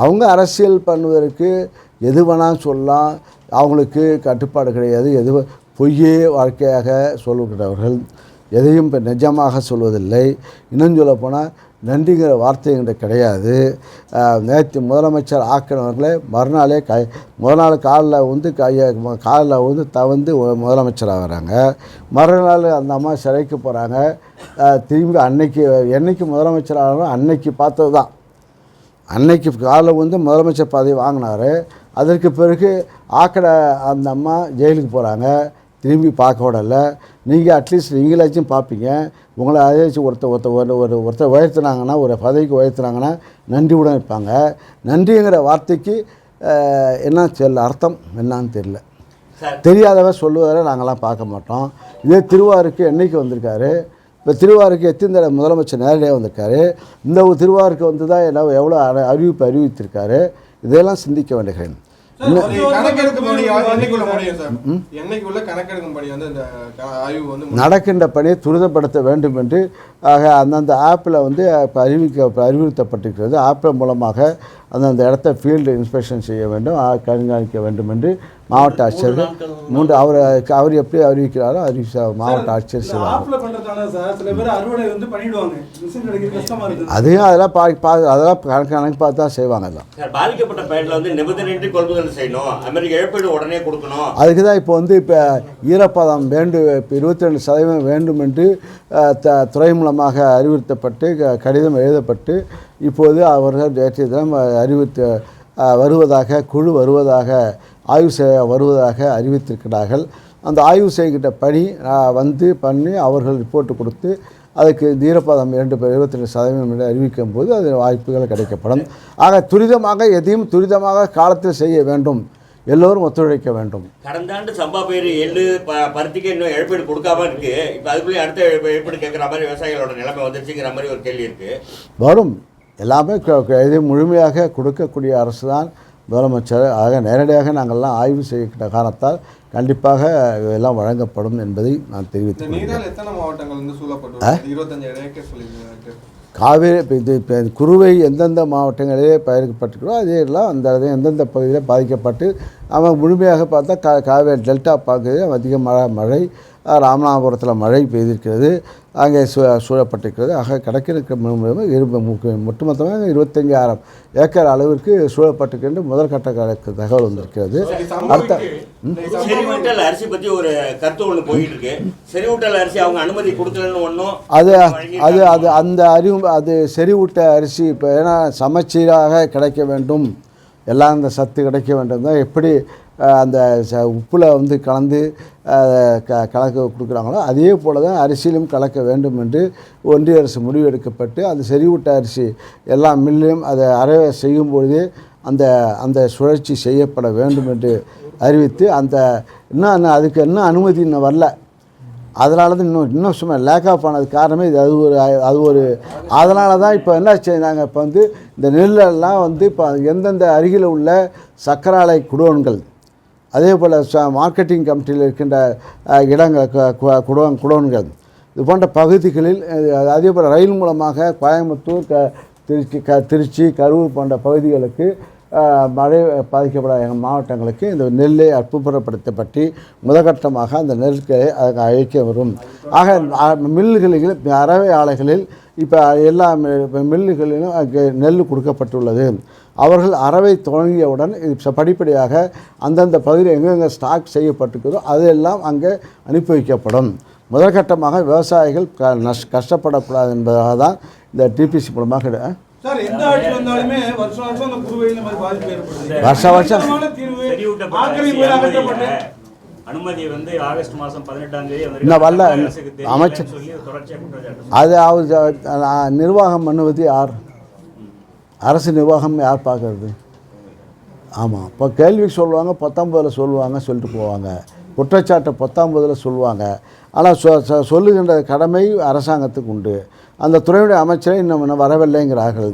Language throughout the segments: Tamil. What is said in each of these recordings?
அவங்க அரசியல் பண்ணுவதற்கு எது வேணால் சொல்லலாம். அவங்களுக்கு கட்டுப்பாடு கிடையாது. எது பொய்யே வாழ்க்கையாக சொல்லுகிறவர்கள் எதையும் இப்போ நிஜமாக சொல்வதில்லை. இன்னும் சொல்லப்போனால் நன்றிங்கிற வார்த்தை என்கிட்ட கிடையாது. நேற்று முதலமைச்சர் ஆக்கினவர்களே மறுநாளே கை முதல் நாள் காலில் வந்து கையை காலில் வந்து தவந்து முதலமைச்சர் ஆகிறாங்க. மறுநாள் அந்த அம்மா சிறைக்கு போகிறாங்க திரும்பி அன்னைக்கு என்னைக்கு முதலமைச்சர் ஆகிறோம் அன்னைக்கு பார்த்தது தான் அன்னைக்கு காலைல வந்து முதலமைச்சர் பதவி வாங்கினார். அதற்கு பிறகு ஆக்கட அந்த அம்மா ஜெயிலுக்கு போகிறாங்க திரும்பி பார்க்க விடல. நீங்கள் அட்லீஸ்ட் நீங்களாச்சும் பார்ப்பீங்க. உங்களை அதாச்சும் ஒருத்தர் ஒருத்தர் ஒரு ஒரு ஒருத்தர் உயர்த்துனாங்கன்னா ஒரு பதவிக்கு உயர்த்துனாங்கன்னா நன்றியுடன் இருப்பாங்க. நன்றிங்கிற வார்த்தைக்கு என்ன தெரியல அர்த்தம் என்னன்னு தெரியல. தெரியாதவ சொல்லுவதை நாங்கள்லாம் பார்க்க மாட்டோம். இதே திருவாரூருக்கு என்னைக்கு வந்திருக்காரு? இப்போ திருவாரூருக்கு எத்தனை தடவை முதலமைச்சர் நேரடியாக வந்திருக்காரு? இந்த ஒரு திருவாரூருக்கு வந்து தான் என்ன எவ்வளோ அற- அறிவிப்பு அறிவித்திருக்காரு? இதையெல்லாம் சிந்திக்க வேண்டுகிறேன்? நடக்கின்ற பணியை துரிதப்படுத்த வேண்டும் என்று ஆக அந்தந்த ஆப்பில் வந்து அறிவிக்க அறிவுறுத்தப்பட்டிருக்கிறது. ஆப்பில் மூலமாக அந்தந்த இடத்த ஃபீல்டு இன்ஸ்பெக்ஷன் செய்ய வேண்டும் கண்காணிக்க வேண்டும் என்று மாவட்ட ஆட்சியர்கள் மூன்று அவர் அவர் எப்படி அறிவிக்கிறாரோ அறிவிச்ச மாவட்ட ஆட்சியர் இருக்குது. அதையும் அதெல்லாம் பா பா அதெல்லாம் கணக்கு கணக்கு பார்த்து தான் செய்வாங்க எல்லாம். பாதிக்கப்பட்ட பயிரில் வந்து நிபந்தனையின்றி கொள்முதல் செய்யணும். அமெரிக்க இழப்பீடு உடனே கொடுக்கணும். அதுக்கு தான் இப்போ வந்து இப்போ ஈரப்பதம் வேண்டும் இப்போ இருபத்தி ரெண்டு சதவீதம் வேண்டும் என்று த துறை மூலமாக அறிவுறுத்தப்பட்டு க- கடிதம் எழுதப்பட்டு இப்போது அவர்கள் நேற்றைய தினம் அறிவித்து வருவதாக குழு வருவதாக ஆய்வு செய்ய வருவதாக அறிவித்திருக்கிறார்கள். அந்த ஆய்வு செய்கின்ற பணி வந்து பண்ணி அவர்கள் ரிப்போர்ட் கொடுத்து அதுக்கு இந்த இரண்டு இருபத்தி ரெண்டு சதவீதம் என்று அறிவிக்கும் போது அது வாய்ப்புகள் கிடைக்கப்படும். ஆக துரிதமாக எதையும் துரிதமாக காலத்தில் செய்ய வேண்டும். எல்லோரும் ஒத்துழைக்க வேண்டும். கடந்த ஆண்டு சம்பா பயிர் எள்ளு ப- பருத்திக்கு இன்னும் இழப்பீடு கொடுக்காம இருக்கு. இப்போ அதுக்குள்ளே அடுத்த இழப்பீடு இழப்பீடு கேட்குற மாதிரி விவசாயிகளோட நிலைமை வந்துருச்சுங்கிற மாதிரி ஒரு கேள்வி இருக்கு. வரும். எல்லாமே இது முழுமையாக கொடுக்கக்கூடிய அரசு தான் முதலமைச்சர். ஆக நேரடியாக நாங்கள்லாம் ஆய்வு செய்கிற காரணத்தால் கண்டிப்பாக இதெல்லாம் வழங்கப்படும் என்பதை நான் இந்த காவேரி இப்போ இது இப்போ குறுவை எந்தெந்த மாவட்டங்களிலே பயிரிடப்பட்டிருக்கிறோ அதே எல்லாம் அந்த எந்தெந்த பகுதியில் பாதிக்கப்பட்டு அவன் முழுமையாக பார்த்தா கா காவேரி டெல்டா பகுதியில் அதிக மழை மழை ராமநாதபுரத்தில் மழை பெய்திருக்கிறது. அங்கே சூ சூழப்பட்டிருக்கிறது. ஆக கிடக்கிற இருபது ஒட்டுமொத்தமாக இருபத்தஞ்சாயிரம் ஏக்கர் அளவிற்கு சூழப்பட்டிருக்கின்ற முதல் கட்ட கணக்கு தகவல் வந்திருக்கிறது. அடுத்த செறிவூட்டல் அரிசி பத்தி ஒரு கருத்து ஒண்ணு போயிட்டு இருக்கு செறிவூட்டல் அரிசி அவங்க அனுமதி கொடுக்கலன்னு ஒன்றும் அது அது அது அந்த அறிவு அது செறிவூட்ட அரிசி இப்போ ஏன்னா சமச்சீராக கிடைக்க வேண்டும். எல்லாம் அந்த சத்து கிடைக்க வேண்டும். தான் எப்படி அந்த ச உப்பில் வந்து கலந்து க கலக்க கொடுக்குறாங்களோ அதே போல் தான் அரிசியிலும் கலக்க வேண்டும் என்று ஒன்றிய அரசு முடிவு எடுக்கப்பட்டு அந்த செறிவூட்ட அரிசி எல்லா மில்லையும் அதை அறவை செய்யும் பொழுதே அந்த அந்த சுழற்சி செய்யப்பட வேண்டும் என்று அறிவித்து அந்த இன்னும் அதுக்கு இன்னும் அனுமதி இன்னும் வரல. அதனால தான் இன்னும் இன்னும் சும்மா லேக் ஆஃப் ஆனது காரணமே இது. அது ஒரு அது ஒரு அதனால தான் இப்போ என்ன செய்கிறாங்க இப்போ வந்து இந்த நெல்லெல்லாம் வந்து இப்போ எந்தெந்த அருகில் உள்ள சக்கராலை குடோன்கள் அதே போல் மார்க்கெட்டிங் கமிட்டியில் இருக்கின்ற இடங்கள் கு- குடோன் குடோன்கள். இது போன்ற பகுதிகளில் அதே போல் ரயில் மூலமாக கோயம்புத்தூர் க திருச்சி க திருச்சி கரூர் போன்ற பகுதிகளுக்கு மழை பாதிக்கப்பட எங்கள் மாவட்டங்களுக்கு இந்த நெல்லை அற்புதப்படுத்தப்பட்டு முதற்கட்டமாக அந்த நெல்களை அதுக்கு அழைக்க வரும். ஆக மில்லுகளில் அறவை ஆலைகளில் இப்போ எல்லா மி- மில்லுகளிலும் நெல் கொடுக்கப்பட்டுள்ளது. அவர்கள் அறவை தொடங்கியவுடன் படிப்படியாக அந்தந்த பகுதியில் எங்கெங்கே ஸ்டாக் செய்யப்பட்டிருக்கிறதோ அதெல்லாம் அங்கே அனுப்பி வைக்கப்படும் முதற்கட்டமாக விவசாயிகள் க நஷ் கஷ்டப்படக்கூடாது என்பதாக தான் இந்த டிபிசி மூலமாக வருஷம் வருஷம் அனுமதி வந்து ஆகஸ்ட் மாதம் பதினெட்டாம் தேதி வரல. அமைச்சர். அது அவர் நிர்வாகம் பண்ணுவது யார்? அரசு நிர்வாகம் யார் பார்க்கறது? ஆமாம் இப்போ கேள்வி சொல்லுவாங்க பத்தொம்பதில் சொல்லுவாங்க சொல்லிட்டு போவாங்க. குற்றச்சாட்டை பத்தொம்பதில் சொல்லுவாங்க. ஆனால் சொ சொல்லுகின்ற கடமை அரசாங்கத்துக்கு உண்டு. அந்த துறையுடைய அமைச்சரை இன்னும் இன்னும் வரவில்லைங்கிறார்கள்.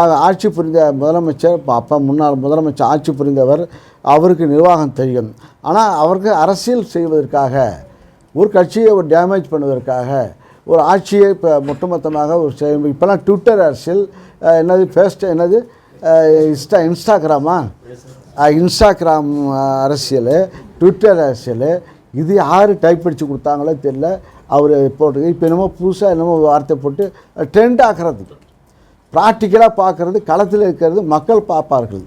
ஆக ஆட்சி புரிந்த முதலமைச்சர் அப்போ முன்னாள் முதலமைச்சர் ஆட்சி புரிந்தவர் அவருக்கு நிர்வாகம் தெரியும். ஆனால் அவருக்கு அரசியல் செய்வதற்காக ஒரு கட்சியை ஒரு டேமேஜ் பண்ணுவதற்காக ஒரு ஆட்சியை இப்போ ஒட்டுமொத்தமாக ஒரு செய் இப்போலாம் ட்விட்டர் அரசியல் என்னது ஃபேஸ்ட் என்னது இன்ஸ்டா இன்ஸ்டாகிராமா? இன்ஸ்டாகிராம் அரசியல் ட்விட்டர் அரசியல் இது யார் டைப் அடித்து கொடுத்தாங்களோ தெரியல. அவர் போட்டு இப்போ என்னமோ புதுசாக என்னமோ வார்த்தை போட்டு ட்ரெண்ட் ஆக்குறது. ப்ராக்டிக்கலாக பார்க்குறது களத்தில் இருக்கிறது மக்கள் பார்ப்பார்கள்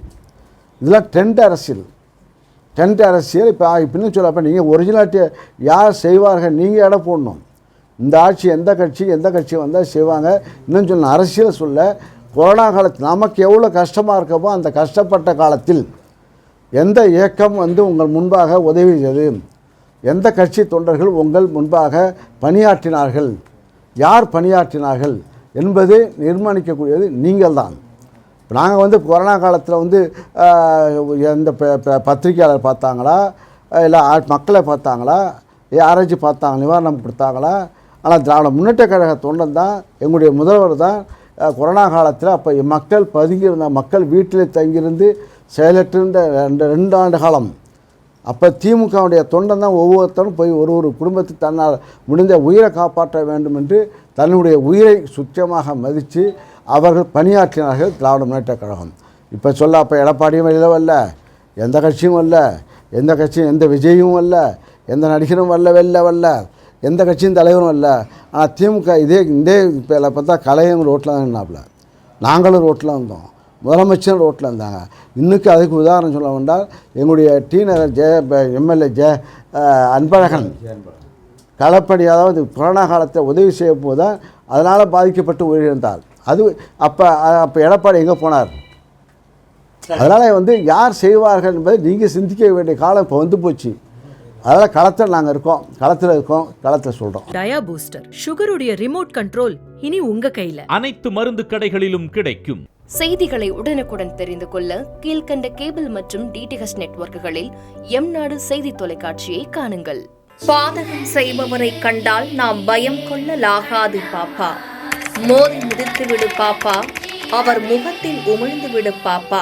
இதெல்லாம் ட்ரெண்ட் அரசியல். ட்ரெண்ட் அரசியல் இப்போ இப்படின்னு சொல்லப்போ நீங்கள் ஒரிஜினாலிட்டி யார் செய்வார்கள் நீங்கள் இடம் போடணும். இந்த ஆட்சி எந்த கட்சி எந்த கட்சி வந்தால் செய்வாங்க? இன்னும் சொன்ன அரசியல் சொல்ல கொரோனா காலத்தில் நமக்கு எவ்வளோ கஷ்டமாக இருக்கமோ அந்த கஷ்டப்பட்ட காலத்தில் எந்த இயக்கம் வந்து உங்கள் முன்பாக உதவியது? எந்த கட்சி தொண்டர்கள் உங்கள் முன்பாக பணியாற்றினார்கள்? யார் பணியாற்றினார்கள்? என்பது நிர்மாணிக்கக்கூடியது நீங்கள் தான் நாங்கள் வந்து கொரோனா காலத்தில் வந்து எந்த ப- ப- பத்திரிக்கையாளர் பார்த்தாங்களா? இல்லை மக்களை பார்த்தாங்களா? யாராச்சும் பார்த்தாங்க நிவாரணம் கொடுத்தாங்களா? ஆனால் திராவிட முன்னேற்ற கழக தொண்டன் தான் எங்களுடைய முதல்வர் தான் கொரோனா காலத்தில் அப்போ மக்கள் பதுங்கியிருந்த மக்கள் வீட்டில் தங்கியிருந்து செயலற்றிருந்த ரெண்டு ரெண்டு ஆண்டு காலம். அப்போ திமுகவுடைய தொண்டன் தான் ஒவ்வொருத்தரும் போய் ஒரு ஒரு குடும்பத்தை தன்னால் முடிந்த உயிரை காப்பாற்ற வேண்டும் என்று தன்னுடைய உயிரை சுத்தமாக மதித்து அவர்கள் பணியாற்றினார்கள் திராவிட முன்னேற்ற கழகம். இப்போ சொல்ல அப்போ எடப்பாடியும் வெளியில் வரல எந்த கட்சியும் அல்ல எந்த கட்சியும் எந்த விஜயும் அல்ல எந்த நடிகரும் வரல வெளில வரல எந்த கட்சியும் தலைவரும் வரல ஆனால் திமுக இதே இதே இப்போ பார்த்தா கலையும் ரோட்டில் தான் நின்னாப்புல. நாங்களும் ரோட்டில் வந்தோம். முதலமைச்சர் ரோட்டில் இருந்தாங்க. இன்னைக்கு அதுக்கு உதாரணம் சொல்ல வேண்டால் எங்களுடைய டி நகர் ஜெய எம்எல்ஏ ஜெய அன்பழகன். களப்படி அதாவது கொரோனா காலத்தில் உதவி செய்ய போதான் அதனால் பாதிக்கப்பட்டு உயிரிழந்தார். அது அப்போ அப்போ எடப்பாடி எங்கே போனார்? அதனால் வந்து யார் செய்வார்கள் என்பதை நீங்கள் சிந்திக்க வேண்டிய காலம் இப்போ வந்து போச்சு. அதனால் களத்தில் நாங்கள் இருக்கோம். களத்தில் இருக்கோம். களத்தில் சொல்கிறோம் டயா பூஸ்டர் சுகருடைய ரிமோட் கண்ட்ரோல் இனி உங்க கையில. அனைத்து மருந்து கடைகளிலும் கிடைக்கும். செய்திகளை உடனுக்குடன் தெரிந்து கொள்ள கீழ்க்கண்ட கேபிள் மற்றும் டிடிஹெச் நெட்வொர்க்குகளில் எம் நாடு செய்தி தொலைக்காட்சியை காணுங்கள். பாதகம் செய்பவரை கண்டால் நாம் பயம் கொள்ளலாகாது பாப்பா. மோதி மிதித்து விடு பாப்பா. அவர் முகத்தில் உமிழ்ந்து விடு பாப்பா.